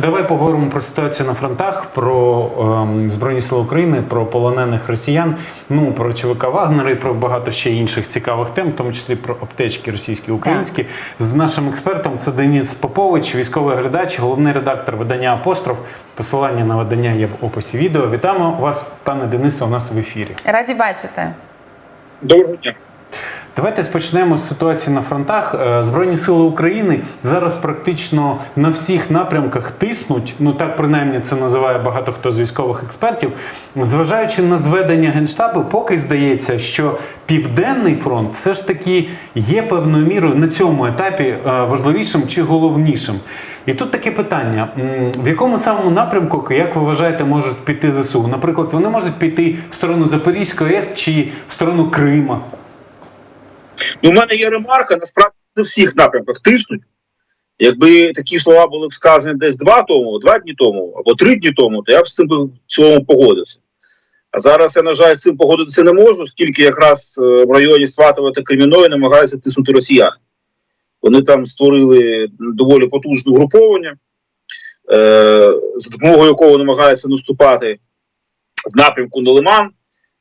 Давай поговоримо про ситуацію на фронтах, про ем, Збройні Сили України, про полонених росіян, ну про ЧВК Вагнера і про багато ще інших цікавих тем, в тому числі про аптечки російські українські. З нашим експертом це Деніс Попович, військовий глядач, головний редактор видання Апостроф. Посилання на видання є в описі відео. Вітаємо вас, пане Денисе, у нас в ефірі. Раді бачити. Доброго дня. Давайте спочнемо з ситуації на фронтах. Е, Збройні сили України зараз практично на всіх напрямках тиснуть. Ну так принаймні це називає багато хто з військових експертів. Зважаючи на зведення генштабу, поки здається, що південний фронт все ж таки є певною мірою на цьому етапі е, важливішим чи головнішим. І тут таке питання: в якому самому напрямку, як ви вважаєте, можуть піти ЗСУ? Наприклад, вони можуть піти в сторону Запорізької АЕС чи в сторону Крима? Ну, у мене є ремарка, насправді на всіх напрямках тиснуть. Якби такі слова були б сказані десь два тому, два дні тому або три дні тому, то я б з цим в цілому погодився. А зараз я, на жаль, з цим погодитися не можу, оскільки якраз е, в районі Сватова та Креміної намагаються тиснути росіяни. Вони там створили доволі потужне угруповання, е, за допомогою якого намагаються наступати в напрямку на Лиман,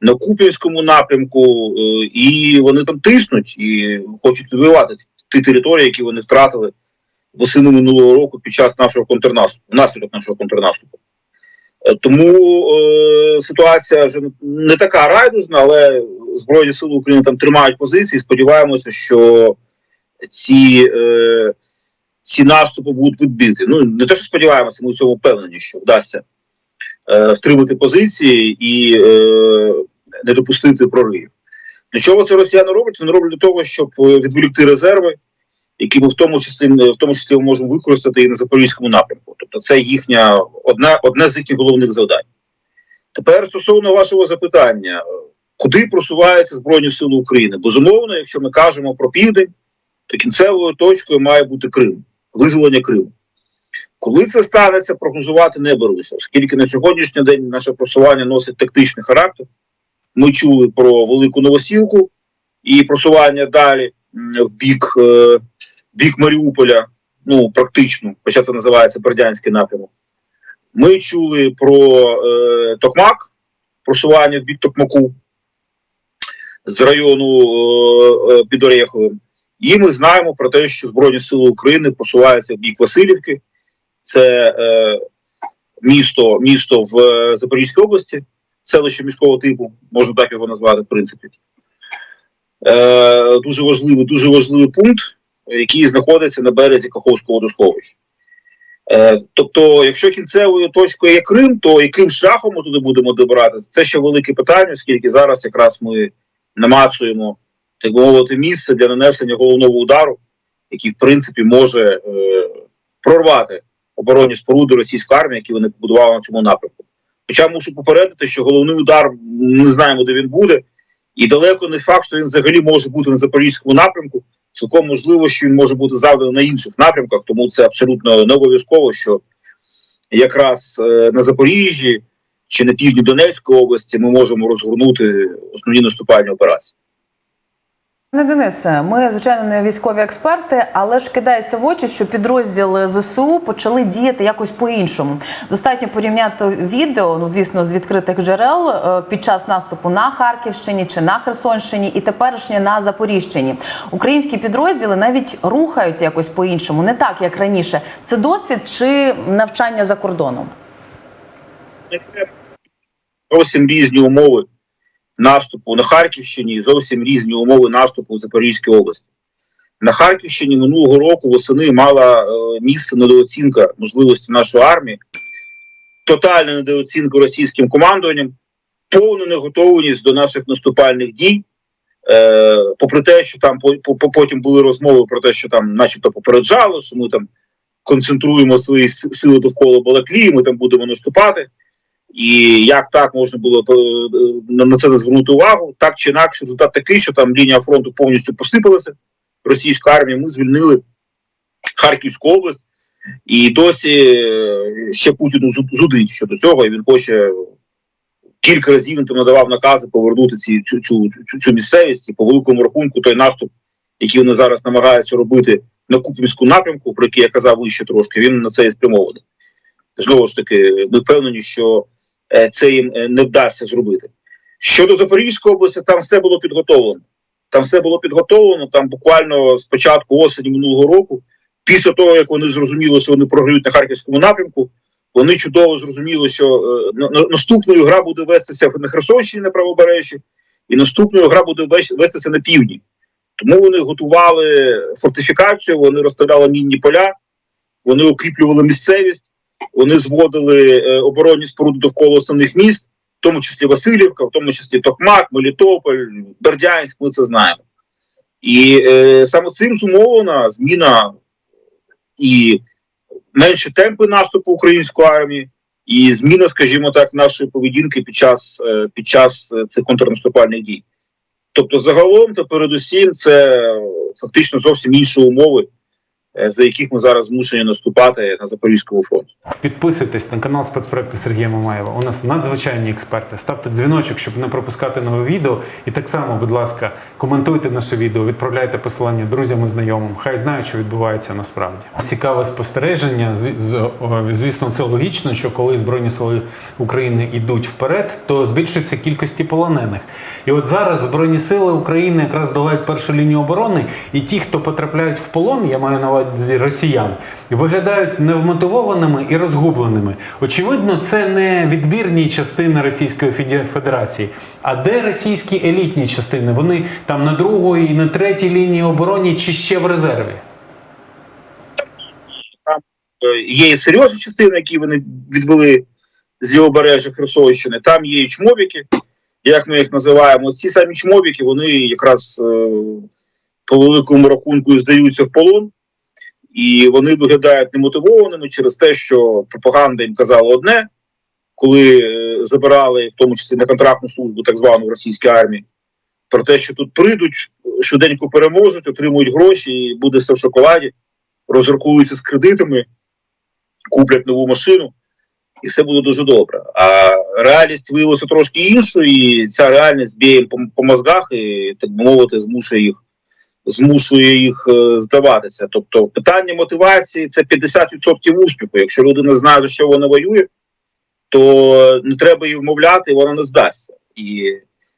на Куп'янському напрямку, е, і вони там тиснуть і хочуть відвоювати ті території, які вони втратили восени минулого року під час нашого контрнаступу, внаслідок нашого контрнаступу. Е, Тому е, ситуація вже не така райдужна, але Збройні Сили України там тримають позиції. Сподіваємося, що ці, е, ці наступи будуть відбиті. Ну не те, що сподіваємося, ми в цьому впевнені, що вдасться втримати позиції і е, не допустити проривів. Для чого це росіяни роблять? Вони роблять для того, щоб е, відволікти резерви, які ми в тому числі в тому числі можемо використати і на запорізькому напрямку. Тобто, це їхня одне, одне з їхніх головних завдань. Тепер стосовно вашого запитання, е, куди просуваються Збройні Сили України? Безумовно, якщо ми кажемо про південь, то кінцевою точкою має бути Крим, визволення Криму. Коли це станеться, прогнозувати не беруся, оскільки на сьогоднішній день наше просування носить тактичний характер. Ми чули про велику новосілку і просування далі в бік, е, бік Маріуполя, ну практично, хоча це називається Бердянський напрямок. Ми чули про е, Токмак, просування в бік Токмаку з району е, е, під Орєховим. І ми знаємо про те, що Збройні Сили України просуваються в бік Васильівки. Це е, місто, місто в е, Запорізькій області, селище міського типу, можна так його назвати, в принципі. Е, дуже важливий, дуже важливий пункт, який знаходиться на березі Каховського водосховища. Е, тобто, якщо кінцевою точкою є Крим, то яким шляхом ми туди будемо добиратися? Це ще велике питання, оскільки зараз якраз ми намацуємо так мовити місце для нанесення головного удару, який в принципі може е, прорвати оборонні споруди російської армії, які вони побудували на цьому напрямку. Хоча мушу попередити, що головний удар не знаємо, де він буде, і далеко не факт, що він взагалі може бути на запорізькому напрямку. Цілком можливо, що він може бути завданий на інших напрямках, тому це абсолютно не обов'язково, що якраз е, на Запоріжжі чи на півдні Донецької області ми можемо розгорнути основні наступальні операції. Пане Денисе, ми звичайно не військові експерти, але ж кидається в очі, що підрозділи ЗСУ почали діяти якось по-іншому. Достатньо порівняти відео, ну звісно, з відкритих джерел е, під час наступу на Харківщині чи на Херсонщині і теперішнє на Запоріжчині. Українські підрозділи навіть рухаються якось по-іншому, не так як раніше. Це досвід чи навчання за кордоном? Зовсім різні умови наступу на Харківщині, зовсім різні умови наступу в Запорізькій області. На Харківщині минулого року восени мала е, місце недооцінка можливості нашої армії, тотальна недооцінка російським командуванням, повну неготовність до наших наступальних дій. Е, попри те, що там по, по, потім були розмови про те, що там, начебто, попереджали, що ми там концентруємо свої сили довкола Балаклії, ми там будемо наступати. І як так можна було е, на це не звернути увагу? Так чи інакше, результат такий, що там лінія фронту повністю посипалася. Російська армія, ми звільнили Харківську область, і досі е, ще Путіну зудить щодо цього, і він хоче кілька разів він там надавав накази повернути ці, цю, цю, цю, цю місцевість і по великому рахунку той наступ, який вони зараз намагаються робити на Купінську напрямку, про який я казав вище трошки, він на це і спрямований. Знову ж таки, ми впевнені, що це їм е, не вдасться зробити. Щодо Запорізької області, там все було підготовлено. Там все було підготовлено. Там буквально з початку осені минулого року, після того як вони зрозуміли, що вони програють на харківському напрямку, вони чудово зрозуміли, що е, на- на- наступною гра буде вестися на Херсонщині на правобережжі, і наступною гра буде вес- вестися на півдні. Тому вони готували фортифікацію, вони розставляли мінні поля, вони укріплювали місцевість, вони зводили е, оборонні споруди довкола основних міст, в тому числі Васильівка, в тому числі Токмак, Мелітополь, Бердянськ, ми це знаємо. І е, саме цим зумовлена зміна і менші темпи наступу української армії, і зміна, скажімо так, нашої поведінки під час, е, під час е, цих контрнаступальних дій. Тобто, загалом та передусім, це фактично зовсім інші умови, за яких ми зараз змушені наступати на Запорізькому фронті. Підписуйтесь на канал спецпроекту Сергія Мамаєва. У нас надзвичайні експерти. Ставте дзвіночок, щоб не пропускати нове відео. І так само, будь ласка, коментуйте наше відео, відправляйте посилання друзям і знайомим. Хай знають, що відбувається насправді. Цікаве спостереження. Звісно, це логічно, що коли Збройні сили України йдуть вперед, то збільшується кількості полонених. І от зараз Збройні сили України якраз долають першу лінію оборони, і ті, хто потрапляють в полон, я маю на увазі росіян, виглядають невмотивованими і розгубленими. Очевидно, це не відбірні частини Російської Федерації. А де російські елітні частини? Вони там на другої і на третій лінії оборони чи ще в резерві? Е, Є і серйозні частини, які вони відвели з лівобережжя Херсонщини. Там є і чмобіки, як ми їх називаємо. Ці самі чмобіки, вони якраз е, по великому рахунку здаються в полон, і вони виглядають немотивованими через те, що пропаганда їм казала одне, коли е, забирали, в тому числі на контрактну службу, так звану в російській армії, про те, що тут прийдуть, швиденько переможуть, отримують гроші, і буде все в шоколаді, розрахуються з кредитами куплять нову машину, і все буде дуже добре. А реальність виявилася трошки іншою, і ця реальність б'є їм по, по мозгах і, так мовити, змушує їх, змушує їх е, здаватися. Тобто, питання мотивації це 50% успіху. Якщо людина знає, за що вона воює, то не треба її вмовляти, вона не здасться. І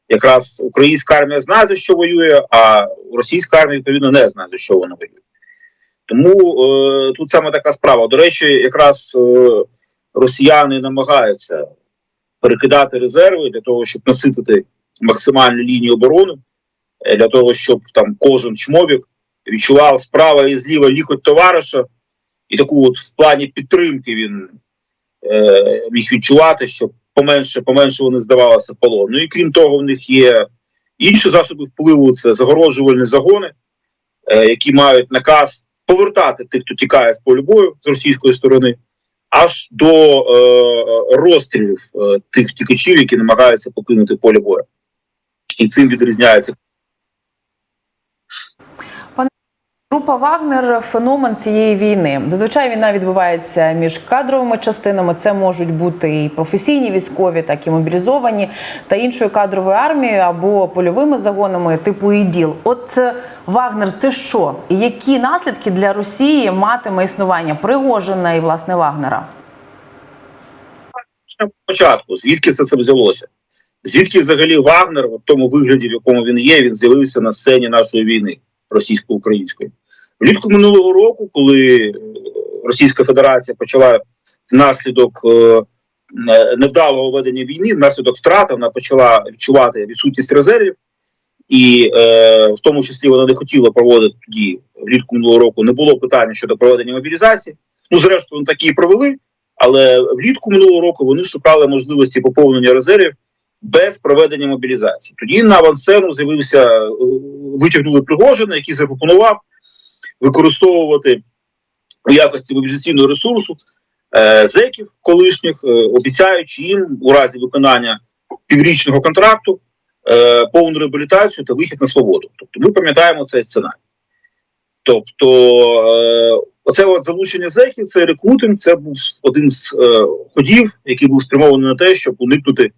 якраз українська армія знає, за що воює, а російська армія, відповідно, не знає, за що вона воює. Тому е, тут саме така справа. До речі, якраз е, росіяни намагаються перекидати резерви для того, щоб наситити максимальну лінію оборони, для того, щоб там кожен чмобік відчував справа і зліва лікоть товариша, і таку от в плані підтримки він е, міг відчувати, щоб поменше, поменше вони здавалися в полон. Ну і крім того, в них є інші засоби впливу: це загороджувальні загони, е, які мають наказ повертати тих, хто тікає з полю бою з російської сторони, аж до е, розстрілів е, тих втікачів, які намагаються покинути поле бою. І цим відрізняється Група Вагнер феномен цієї війни. Зазвичай війна відбувається між кадровими частинами. Це можуть бути і професійні військові, так і мобілізовані, та іншою кадровою армією або польовими загонами типу ІДІЛ. От е, Вагнер це що? І які наслідки для Росії матиме існування Пригожина і власне Вагнера? Почнемо початку, звідки це, це взялося? Звідки взагалі Вагнер, в тому вигляді, в якому він є, він з'явився на сцені нашої війни російсько-української. Влітку минулого року, коли е, Російська Федерація почала внаслідок е, невдалого ведення війни, внаслідок втрат, вона почала відчувати відсутність резервів, і е, в тому числі вона не хотіла проводити тоді, влітку минулого року, не було питання щодо проведення мобілізації. Ну, зрештою, такі і провели, але влітку минулого року вони шукали можливості поповнення резервів без проведення мобілізації. Тоді на авансцену з'явився е, витягнули Пригожина, який запропонував використовувати у якості мобілізаційного ресурсу е, зеків колишніх, е, обіцяючи їм у разі виконання піврічного контракту е, повну реабілітацію та вихід на свободу. Тобто ми пам'ятаємо цей сценарій. Тобто, е, оце от залучення зеків, це рекрутинг, це був один з е, ходів, який був спрямований на те, щоб уникнути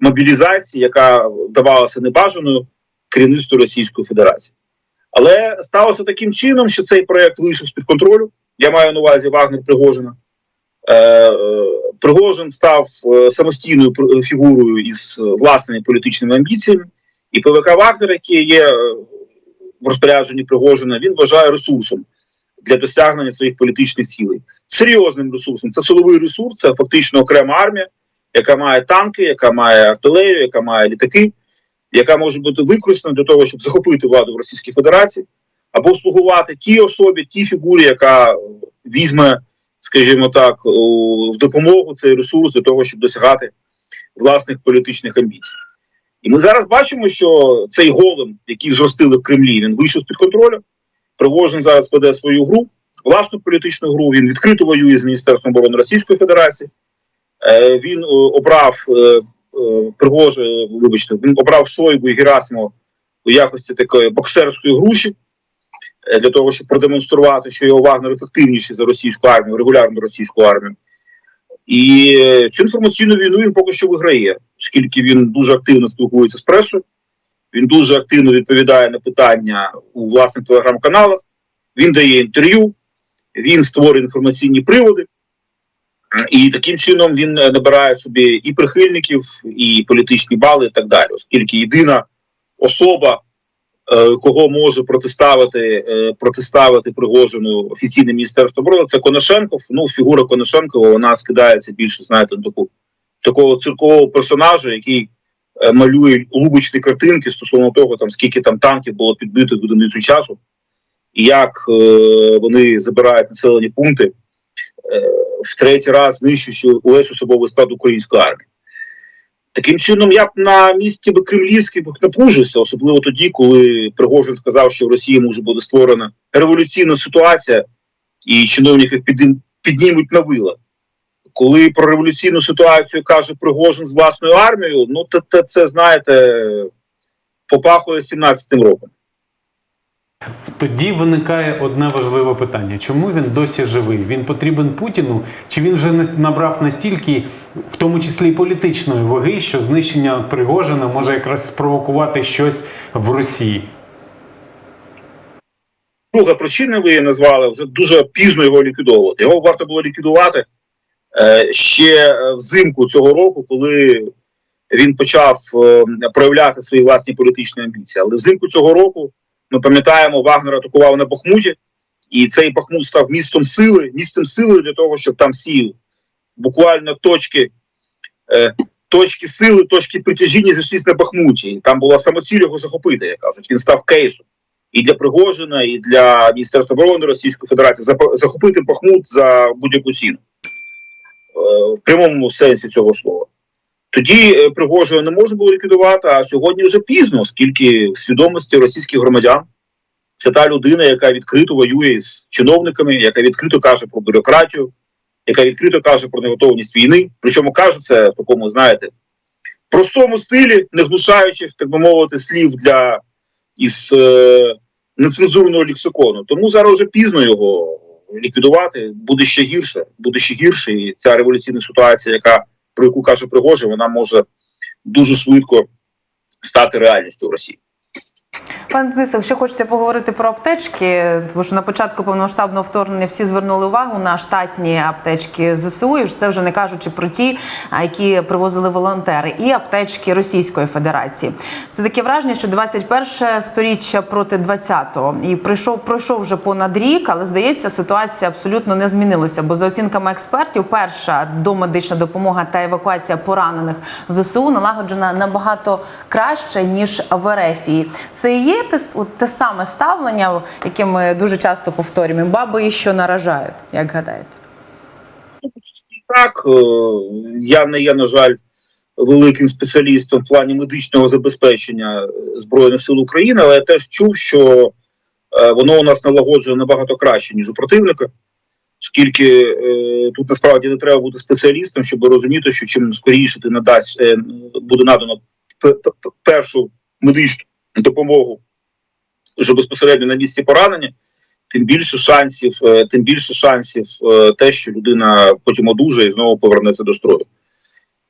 мобілізації, яка вдавалася небажаною керівництву Російської Федерації. Але сталося таким чином, що цей проект вийшов з під контролю. Я маю на увазі Вагнер Пригожина. Е, е, Пригожин став е, самостійною фігурою із власними політичними амбіціями, і ПВК Вагнер, який є в розпорядженні Пригожина, він вважає ресурсом для досягнення своїх політичних цілей. Серйозним ресурсом. Це силовий ресурс, це фактично окрема армія, яка має танки, яка має артилерію, яка має літаки, яка може бути використана для того, щоб захопити владу в Російській Федерації, або слугувати тій особі, тій фігурі, яка візьме, скажімо так, в допомогу цей ресурс для того, щоб досягати власних політичних амбіцій. І ми зараз бачимо, що цей голем, який зростили в Кремлі, він вийшов з під контролю. Пригожин зараз веде свою гру, власну політичну гру. Він відкрито воює з Міністерством оборони Російської Федерації. Е, Він е, обрав е, е, вибачте, він обрав Шойгу і Герасимова у якості такої боксерської груші е, для того, щоб продемонструвати, що його Вагнер ефективніший за російську армію, регулярну російську армію. І е, цю інформаційну війну він поки що виграє, оскільки він дуже активно спілкується з пресою, він дуже активно відповідає на питання у власних телеграм-каналах, він дає інтерв'ю, він створює інформаційні приводи, і таким чином він е, набирає собі і прихильників, і політичні бали, і так далі, оскільки єдина особа, е, кого може протиставити, е, протиставити Пригожину офіційне міністерство оборони, це Коношенков. Ну, фігура Коношенкова вона скидається більше, знаєте, таку такого циркового персонажа, який малює лубочні картинки стосовно того, там скільки там танків було підбито в одиницю часу, і як вони забирають населені пункти, в третій раз знищуючи увесь особовий склад української армії. Таким чином, я б на місці би кремлівський напружився, особливо тоді, коли Пригожин сказав, що в Росії може бути створена революційна ситуація, і чиновників піднім- піднімуть на вила. Коли про революційну ситуацію каже Пригожин з власною армією, ну то це знаєте, попахує 17-м роком. Тоді виникає одне важливе питання: чому він досі живий? Він потрібен Путіну? Чи він вже набрав настільки, в тому числі і політичної ваги, що знищення Пригожина може якраз спровокувати щось в Росії? Друга причина, ви її назвали, вже дуже пізно його ліквідовувати. Його варто було ліквідувати е, ще е, взимку цього року, коли він почав е, проявляти свої власні політичні амбіції. Але взимку цього року ми пам'ятаємо, Вагнер атакував на Бахмуті, і цей Бахмут став містом сили, місцем сили для того, щоб там всі буквально точки. Е, Точки сили, точки притяжіння зійшлися на Бахмуті. І там була самоціль його захопити, як кажуть. Він став кейсом і для Пригожина, і для Міністерства оборони Російської Федерації захопити Бахмут за будь-яку ціну Е, в прямому сенсі цього слова. Тоді е, Пригожина не можна було ліквідувати, а сьогодні вже пізно, оскільки в свідомості російських громадян це та людина, яка відкрито воює з чиновниками, яка відкрито каже про бюрократію, яка відкрито каже про неготовність війни. Причому каже це в такому, знаєте, простому стилі, не гнушаючих, так би мовити, слів для із е, нецензурного лексикону. Тому зараз вже пізно його ліквідувати. Буде ще гірше, буде ще гірше. І ця революційна ситуація, яка про яку каже Пригожин, вона може дуже швидко стати реальністю в Росії. Пане Денисе, ще хочеться поговорити про аптечки, тому що на початку повномасштабного вторгнення всі звернули увагу на штатні аптечки ЗСУ, і це вже не кажучи про ті, які привозили волонтери, і аптечки Російської Федерації. Це таке враження, що 21 сторіччя проти 20-го. І пройшов пройшов вже понад рік, але здається, ситуація абсолютно не змінилася. Бо за оцінками експертів, перша домедична допомога та евакуація поранених в ЗСУ налагоджена набагато краще ніж в РФ. Це і є те, от те саме ставлення, яке ми дуже часто повторюємо. Баби що наражають, як гадаєте? Так, е, я не є, на жаль, великим спеціалістом в плані медичного забезпечення Збройних сил України, але я теж чув, що е, воно у нас налагоджено набагато краще, ніж у противника. Оскільки е, тут насправді не треба бути спеціалістом, щоб розуміти, що чим скоріше ти надасть, буде надано першу медичну допомогу вже безпосередньо на місці поранення, тим більше шансів, е, тим більше шансів е, те, що людина потім одужає і знову повернеться до строю.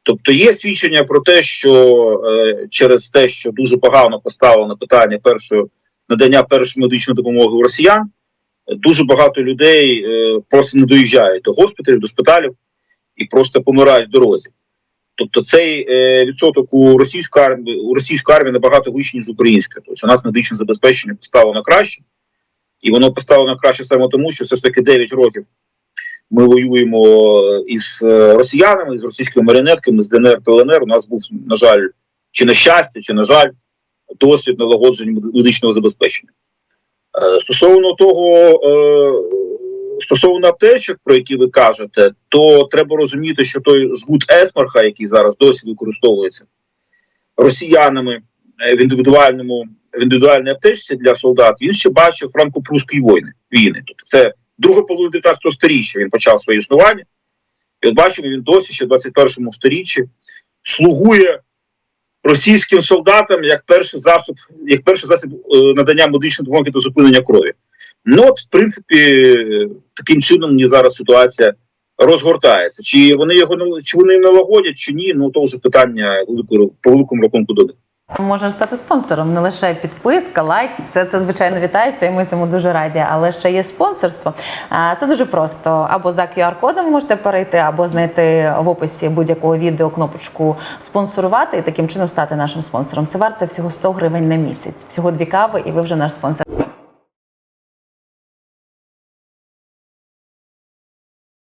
Тобто є свідчення про те, що е, через те, що дуже погано поставлено питання першої надання першої медичної допомоги у росіян, дуже багато людей просто не доїжджають до госпіталів, до шпиталів. і просто помирають в дорозі. Тобто цей е, відсоток у російської армії у російської армії набагато вищий, ніж української. Тобто у нас медичне забезпечення поставлено краще, і воно поставлено краще саме тому, що все ж таки 9 років ми воюємо із е, росіянами, з російськими маріонетками, з ДНР та ЛНР. У нас був, на жаль, чи на щастя, чи на жаль, досвід налагодження медичного забезпечення. Е, Стосовно того, е, стосовно аптечок, про які ви кажете, то треба розуміти, що той жгут Есмарха, який зараз досі використовується росіянами е, в індивідуальному в індивідуальній аптечці для солдат, він ще бачив франко-прусські війни. війни. Тобто це друга половина 19 сторіччя він почав своє існування. І от бачимо, він досі ще в 21 сторіччі слугує російським солдатам як перший засіб, як перший засіб е, надання медичної допомоги до зупинення крові. Ну, от, в принципі, таким чином мені зараз ситуація розгортається. Чи вони його чи вони налагодять, чи ні, ну то вже питання по великому рахунку до них. Можна стати спонсором, не лише підписка, лайк, все це звичайно вітається, і ми цьому дуже раді. Але ще є спонсорство. Це дуже просто. Або за QR-кодом можете перейти, або знайти в описі будь-якого відео кнопочку спонсорувати і таким чином стати нашим спонсором. Це варто всього 100 гривень на місяць. Всього дві кави, і ви вже наш спонсор.